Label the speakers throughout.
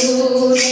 Speaker 1: olur.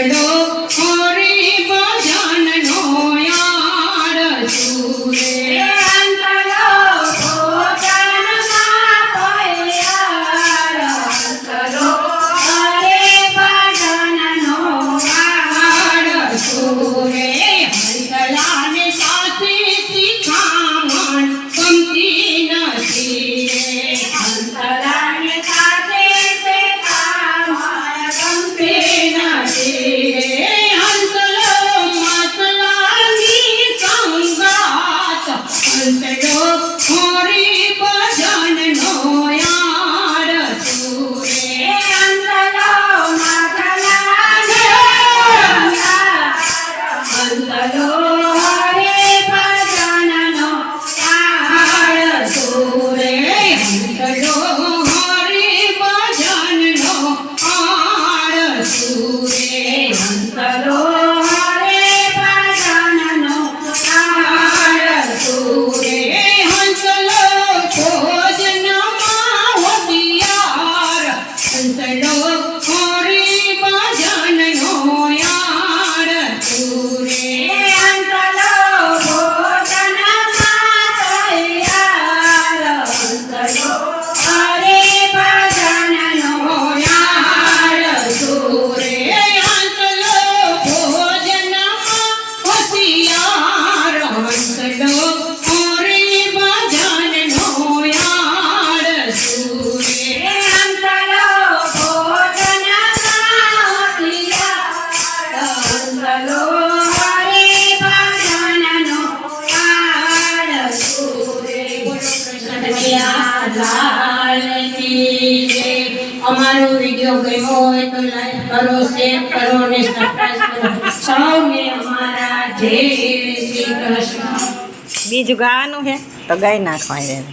Speaker 1: I know. Wednesday. કરો share કરો ને સબસ્ક્રાઇબ કરો. સૌને અમારા જય શ્રી કૃષ્ણ.
Speaker 2: બીજું ગાવાનું છે તો ગાઈ નાખવા એને.